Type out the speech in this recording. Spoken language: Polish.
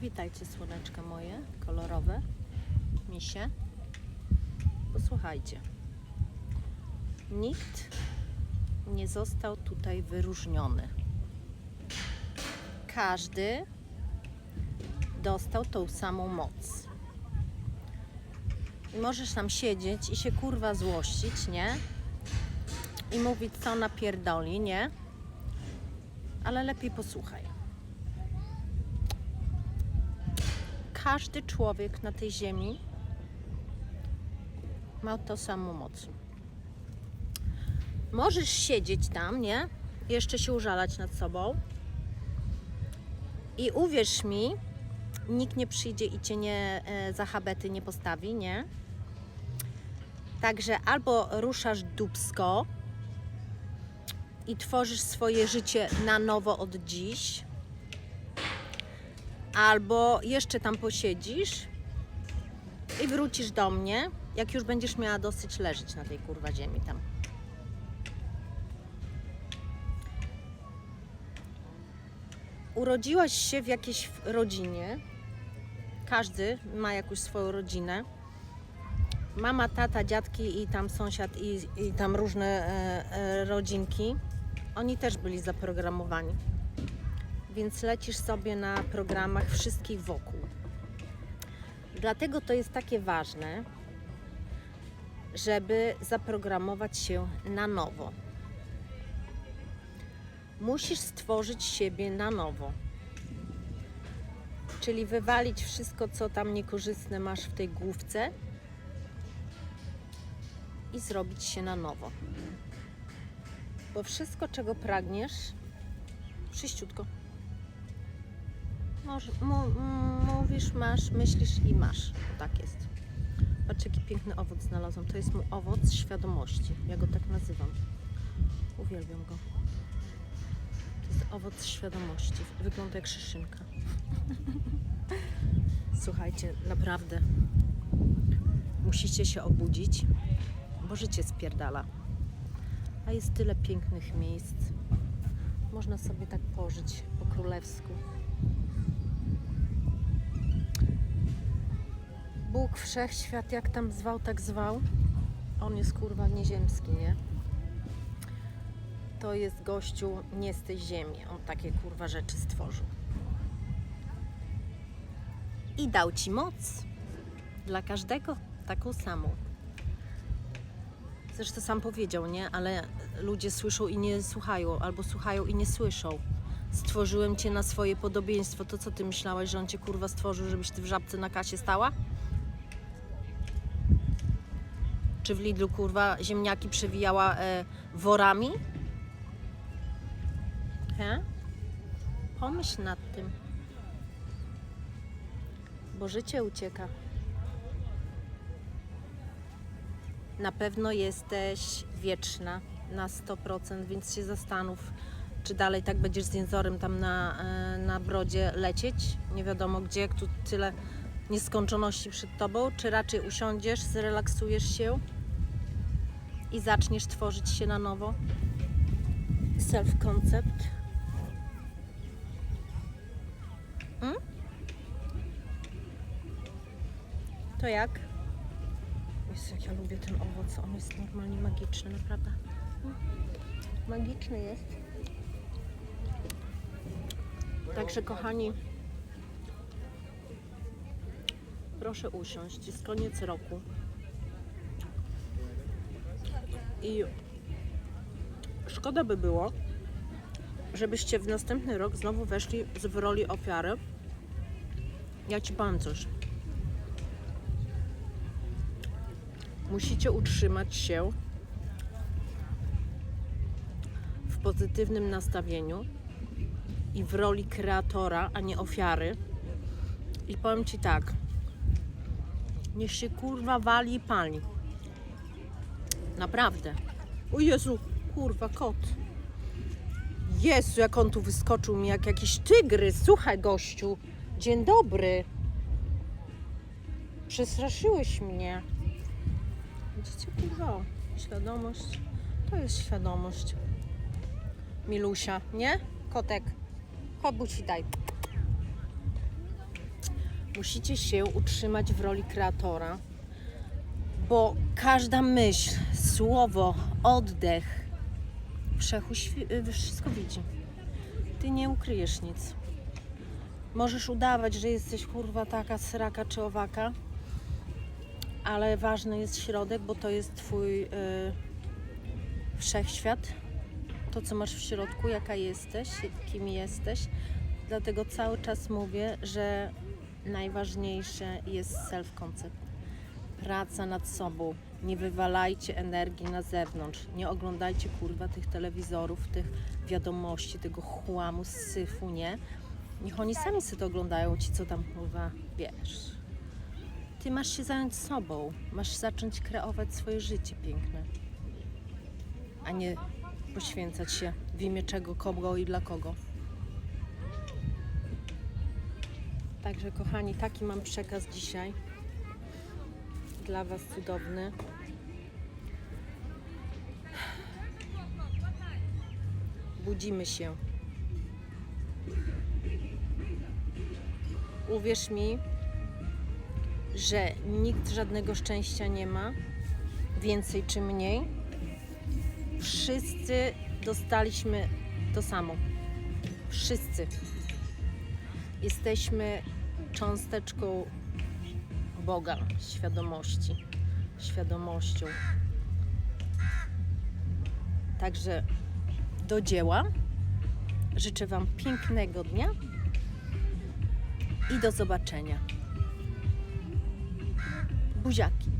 Witajcie słoneczka moje, kolorowe, misie. Posłuchajcie. Nikt nie został tutaj wyróżniony. Każdy dostał tą samą moc. I możesz tam siedzieć i się kurwa złościć, nie? I mówić, co napierdoli, nie? Ale lepiej posłuchaj. Każdy człowiek na tej ziemi ma tą samą moc. Możesz siedzieć tam, nie? Jeszcze się użalać nad sobą. I uwierz mi, nikt nie przyjdzie i cię nie e, za habety nie postawi, nie? Także albo ruszasz dubsko i tworzysz swoje życie na nowo od dziś, albo jeszcze tam posiedzisz i wrócisz do mnie, jak już będziesz miała dosyć leżeć na tej kurwa ziemi tam. Urodziłaś się w jakiejś rodzinie. Każdy ma jakąś swoją rodzinę. Mama, tata, dziadki i tam sąsiad i, i tam różne e, e, rodzinki. Oni też byli zaprogramowani więc lecisz sobie na programach wszystkich wokół. Dlatego to jest takie ważne, żeby zaprogramować się na nowo. Musisz stworzyć siebie na nowo. Czyli wywalić wszystko, co tam niekorzystne masz w tej główce i zrobić się na nowo. Bo wszystko, czego pragniesz, wszyściutko. Może, mówisz, masz, myślisz i masz. Tak jest. Patrz, jaki piękny owoc znalazłam. To jest mój owoc świadomości. Ja go tak nazywam. Uwielbiam go. To jest owoc świadomości. Wygląda jak szyszynka. Słuchajcie, naprawdę. Musicie się obudzić, bo życie spierdala. A jest tyle pięknych miejsc. Można sobie tak pożyć po królewsku. Bóg, wszechświat, jak tam zwał, tak zwał. On jest kurwa nieziemski, nie? To jest gościu nie z tej ziemi. On takie kurwa rzeczy stworzył. I dał ci moc. Dla każdego taką samą. Zresztą sam powiedział, nie? Ale ludzie słyszą i nie słuchają, albo słuchają i nie słyszą. Stworzyłem cię na swoje podobieństwo. To co ty myślałaś, że on cię kurwa stworzył, żebyś ty w żabce na kasie stała? Czy w Lidlu kurwa ziemniaki przewijała e, worami? He? Pomyśl nad tym. Bo życie ucieka. Na pewno jesteś wieczna na 100%, więc się zastanów, czy dalej tak będziesz z jęzorem tam na, e, na brodzie lecieć. Nie wiadomo gdzie, tu tyle nieskończoności przed tobą, czy raczej usiądziesz, zrelaksujesz się i zaczniesz tworzyć się na nowo. Self-concept. Mm? To jak? Jezu, jak ja lubię ten owoc. On jest normalnie magiczny, naprawdę. Mm. Magiczny jest. Także kochani, proszę usiąść. Jest koniec roku. I szkoda by było, żebyście w następny rok znowu weszli w roli ofiary. Ja ci powiem coś. Musicie utrzymać się w pozytywnym nastawieniu i w roli kreatora, a nie ofiary. I powiem ci tak. Niech się kurwa wali i pali. Naprawdę. O Jezu, kurwa, kot. Jezu, jak on tu wyskoczył mi jak jakiś tygrys. Słuchaj, gościu. Dzień dobry. Przestraszyłeś mnie. Widzicie, kurwa, świadomość. To jest świadomość. Milusia, nie? Kotek. Chodź, buci daj. Musicie się utrzymać w roli kreatora, bo każda myśl, słowo, oddech, wszechświ- y, wszystko widzi. Ty nie ukryjesz nic. Możesz udawać, że jesteś kurwa taka sraka czy owaka, ale ważny jest środek, bo to jest twój y, wszechświat. To, co masz w środku, jaka jesteś, kim jesteś. Dlatego cały czas mówię, że najważniejsze jest self-concept. Praca nad sobą. Nie wywalajcie energii na zewnątrz. Nie oglądajcie kurwa tych telewizorów, tych wiadomości, tego chłamu, syfu, nie? Niech oni sami sobie to oglądają, ci co tam kurwa, wiesz. Ty masz się zająć sobą. Masz zacząć kreować swoje życie piękne. A nie poświęcać się w imię czego, kogo i dla kogo. Także kochani, taki mam przekaz dzisiaj dla Was cudowny. Budzimy się. Uwierz mi, że nikt żadnego szczęścia nie ma, więcej czy mniej. Wszyscy dostaliśmy to samo. Wszyscy. Jesteśmy cząsteczką Boga, świadomości, świadomością. Także do dzieła. Życzę Wam pięknego dnia i do zobaczenia. Buziaki.